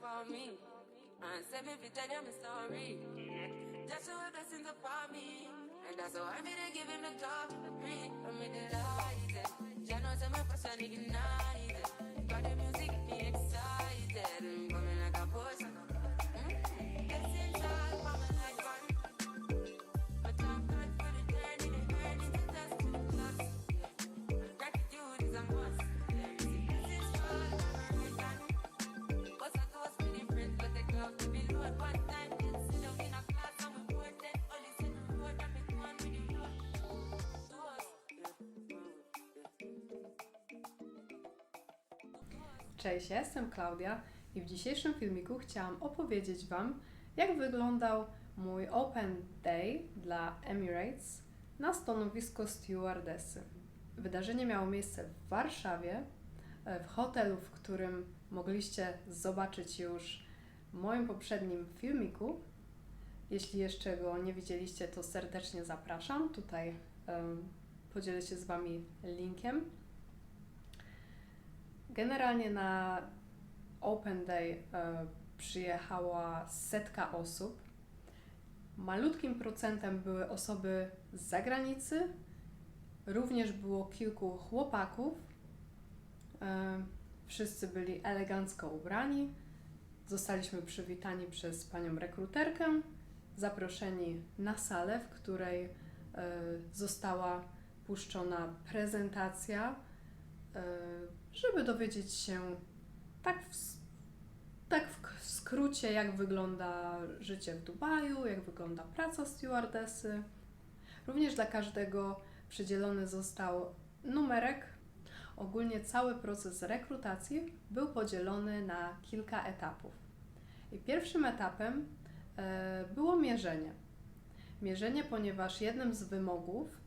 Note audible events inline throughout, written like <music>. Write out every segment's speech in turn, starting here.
for me. And send me fi tell them a story. That's upon me. And that's why I'm here giving the free. I'm delighted. Jah knows I'm a person ignited. Cześć, ja jestem Klaudia i w dzisiejszym filmiku chciałam opowiedzieć Wam, jak wyglądał mój Open Day dla Emirates na stanowisko stewardessy. Wydarzenie miało miejsce w Warszawie, e, w hotelu, w którym mogliście zobaczyć już w moim poprzednim filmiku. Jeśli jeszcze go nie widzieliście, to serdecznie zapraszam. Tutaj em, podzielę się z Wami linkiem. Generalnie na Open Day e, przyjechała setka osób. Malutkim procentem były osoby z zagranicy, również było kilku chłopaków. E, wszyscy byli elegancko ubrani. Zostaliśmy przywitani przez panią rekruterkę, zaproszeni na salę, w której e, została puszczona prezentacja żeby dowiedzieć się tak w, tak w skrócie, jak wygląda życie w Dubaju, jak wygląda praca stewardessy. Również dla każdego przydzielony został numerek. Ogólnie cały proces rekrutacji był podzielony na kilka etapów. I pierwszym etapem e, było mierzenie. Mierzenie, ponieważ jednym z wymogów e,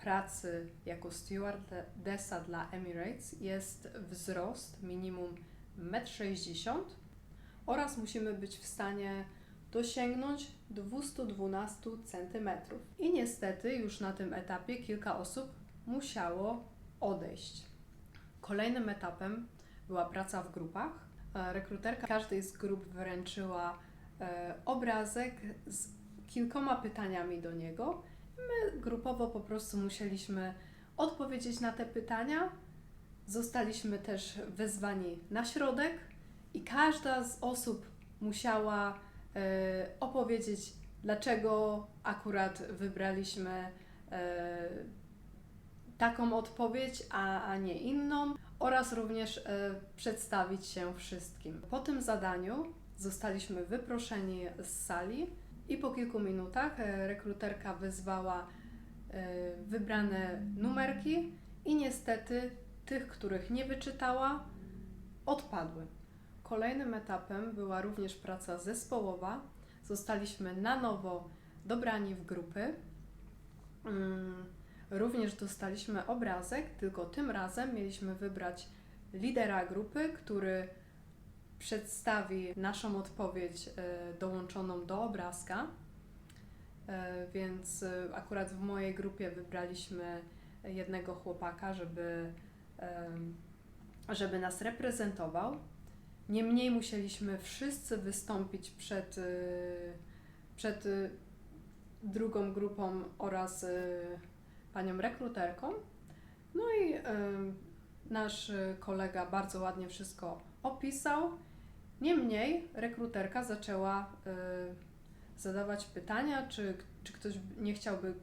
pracy jako stewardessa dla Emirates jest wzrost minimum 1,60 m oraz musimy być w stanie dosięgnąć 212 cm. I niestety już na tym etapie kilka osób musiało odejść. Kolejnym etapem była praca w grupach. E, Rekruterka każdej z grup wręczyła e, obrazek z kilkoma pytaniami do niego. My grupowo po prostu musieliśmy odpowiedzieć na te pytania. Zostaliśmy też wezwani na środek i każda z osób musiała e, opowiedzieć, dlaczego akurat wybraliśmy e, taką odpowiedź, a, a nie inną, oraz również e, przedstawić się wszystkim. Po tym zadaniu zostaliśmy wyproszeni z sali i po kilku minutach e, rekruterka wyzwała e, wybrane numerki i niestety tych, których nie wyczytała, odpadły. Kolejnym etapem była również praca zespołowa. Zostaliśmy na nowo dobrani w grupy. Mm, Również dostaliśmy obrazek, tylko tym razem mieliśmy wybrać lidera grupy, który przedstawi naszą odpowiedź e, dołączoną do obrazka. E, Więc e, akurat w mojej grupie wybraliśmy jednego chłopaka, żeby, żeby nas reprezentował. Niemniej musieliśmy wszyscy wystąpić przed, przed drugą grupą oraz panią rekruterką. No i nasz e, kolega bardzo ładnie wszystko opisał. Niemniej rekruterka zaczęła e, zadawać pytania, czy, czy ktoś nie chciałby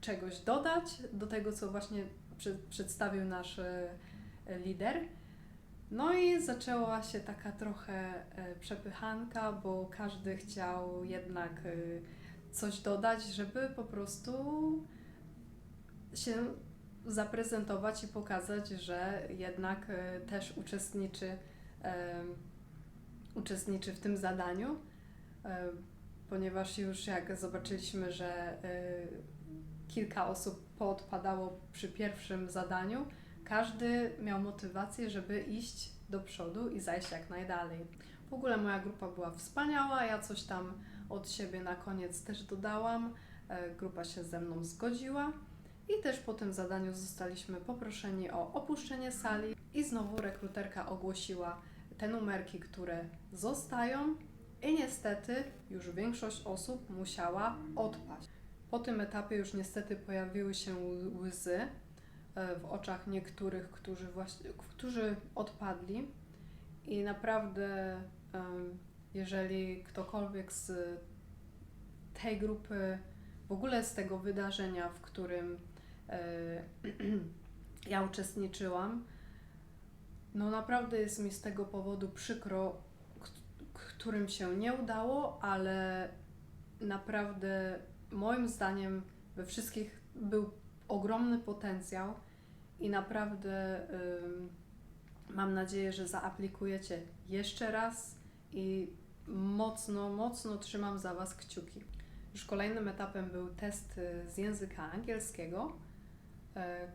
czegoś dodać do tego, co właśnie przy, przedstawił nasz e, lider. No i zaczęła się taka trochę e, przepychanka, bo każdy chciał jednak e, coś dodać, żeby po prostu się zaprezentować i pokazać, że jednak e, też uczestniczy, uczestniczy w tym zadaniu, e, ponieważ już jak zobaczyliśmy, że e, kilka osób poodpadało przy pierwszym zadaniu, każdy miał motywację, żeby iść do przodu i zajść jak najdalej. W ogóle moja grupa była wspaniała, ja coś tam od siebie na koniec też dodałam, grupa się ze mną zgodziła. I też po tym zadaniu zostaliśmy poproszeni o opuszczenie sali i znowu rekruterka ogłosiła te numerki, które zostają i niestety już większość osób musiała odpaść. Po tym etapie już niestety pojawiły się łzy e, w oczach niektórych, którzy, właśnie, którzy odpadli i naprawdę jeżeli ktokolwiek z tej grupy, w ogóle z tego wydarzenia, w którym <clears throat> ja uczestniczyłam, no naprawdę jest mi z tego powodu przykro, którym się nie udało, ale naprawdę moim zdaniem we wszystkich był ogromny potencjał i naprawdę mam nadzieję, że zaaplikujecie jeszcze raz i mocno, mocno trzymam za Was kciuki. Już kolejnym etapem był test y, z języka angielskiego, e,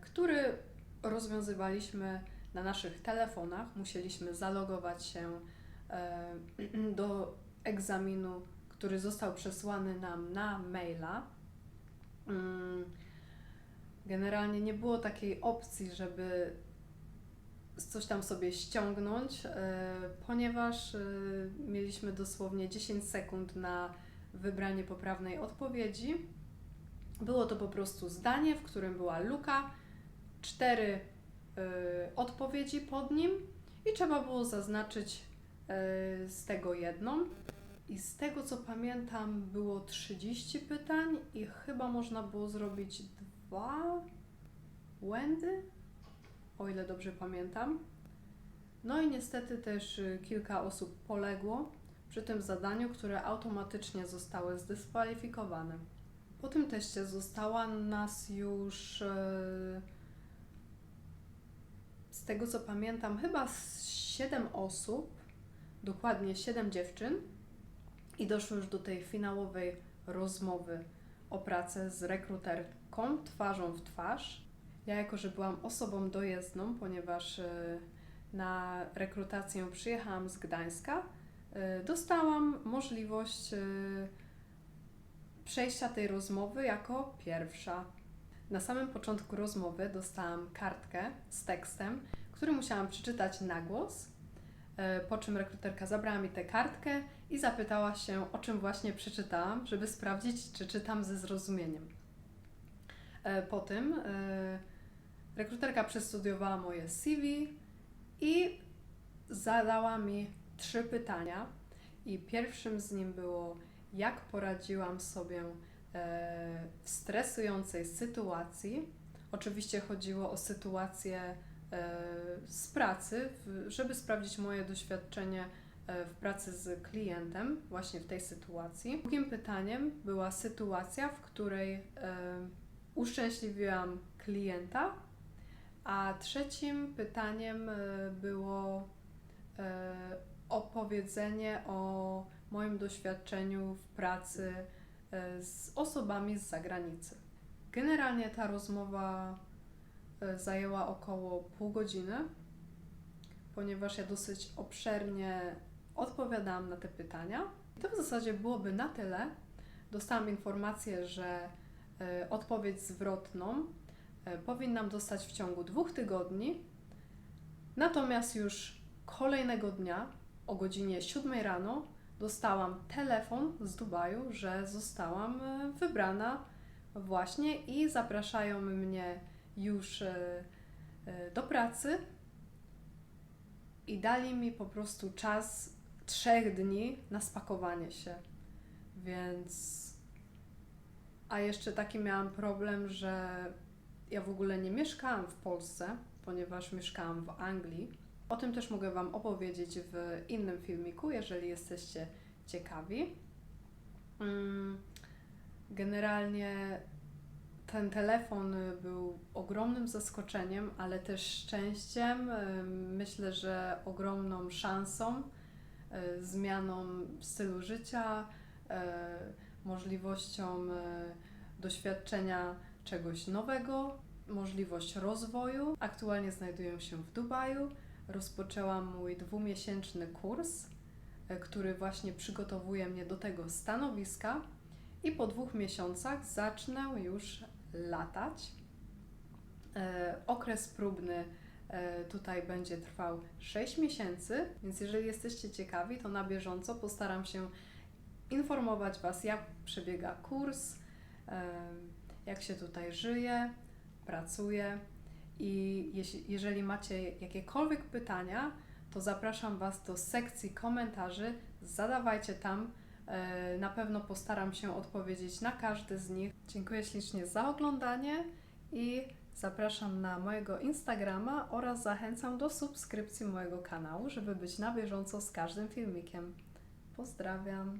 który rozwiązywaliśmy na naszych telefonach. Musieliśmy zalogować się e, <clears throat> do egzaminu, który został przesłany nam na maila. Mm, Generalnie nie było takiej opcji, żeby coś tam sobie ściągnąć, e, ponieważ e, mieliśmy dosłownie 10 sekund na wybranie poprawnej odpowiedzi. Było to po prostu zdanie, w którym była luka, cztery e, odpowiedzi pod nim i trzeba było zaznaczyć e, z tego jedną. I z tego co pamiętam, było 30 pytań i chyba można było zrobić dwa błędy, o ile dobrze pamiętam. No i niestety też y, kilka osób poległo przy tym zadaniu, które automatycznie zostały zdyskwalifikowane. Po tym teście została nas już, e, z tego co pamiętam, chyba 7 osób, dokładnie 7 dziewczyn, i doszło już do tej finałowej rozmowy o pracę z rekruterką twarzą w twarz. Ja, jako że byłam osobą dojezdną, ponieważ e, na rekrutację przyjechałam z Gdańska, e, dostałam możliwość przejścia tej rozmowy jako pierwsza. Na samym początku rozmowy dostałam kartkę z tekstem, który musiałam przeczytać na głos, e, po czym rekruterka zabrała mi tę kartkę i zapytała się, o czym właśnie przeczytałam, żeby sprawdzić, czy czytam ze zrozumieniem. E, Po tym e, rekruterka przestudiowała moje CV i zadała mi trzy pytania. I pierwszym z nim było, jak poradziłam sobie e, w stresującej sytuacji. Oczywiście chodziło o sytuację e, z pracy, żeby sprawdzić moje doświadczenie e, w pracy z klientem, właśnie w tej sytuacji. Drugim pytaniem była sytuacja, w której uszczęśliwiłam klienta, a trzecim pytaniem było opowiedzenie o moim doświadczeniu w pracy e, z osobami z zagranicy. Generalnie ta rozmowa e, zajęła około pół godziny, ponieważ ja dosyć obszernie odpowiadałam na te pytania. I to w zasadzie byłoby na tyle. Dostałam informację, że e, odpowiedź zwrotną powinnam dostać w ciągu dwóch tygodni. Natomiast już kolejnego dnia o godzinie 7 rano dostałam telefon z Dubaju, że zostałam e, wybrana właśnie i zapraszają mnie już e, e, do pracy i dali mi po prostu czas trzech dni na spakowanie się. Więc. A jeszcze taki miałam problem, że ja w ogóle nie mieszkałam w Polsce, ponieważ mieszkałam w Anglii. O tym też mogę Wam opowiedzieć w innym filmiku, jeżeli jesteście ciekawi. Mm, Generalnie ten telefon był ogromnym zaskoczeniem, ale też szczęściem. Myślę, że ogromną szansą, y, zmianą stylu życia, y, możliwością y, doświadczenia czegoś nowego, możliwość rozwoju. Aktualnie znajduję się w Dubaju. Rozpoczęłam mój dwumiesięczny kurs, y, który właśnie przygotowuje mnie do tego stanowiska i po dwóch miesiącach zacznę już latać. E, okres próbny e, tutaj będzie trwał 6 miesięcy, więc jeżeli jesteście ciekawi, to na bieżąco postaram się informować Was, jak przebiega kurs, e, jak się tutaj żyje, pracuje. I jeśli, jeżeli macie jakiekolwiek pytania, to zapraszam Was do sekcji komentarzy. Zadawajcie tam. E, Na pewno postaram się odpowiedzieć na każdy z nich. Dziękuję ślicznie za oglądanie i zapraszam na mojego Instagrama oraz zachęcam do subskrypcji mojego kanału, żeby być na bieżąco z każdym filmikiem. Pozdrawiam.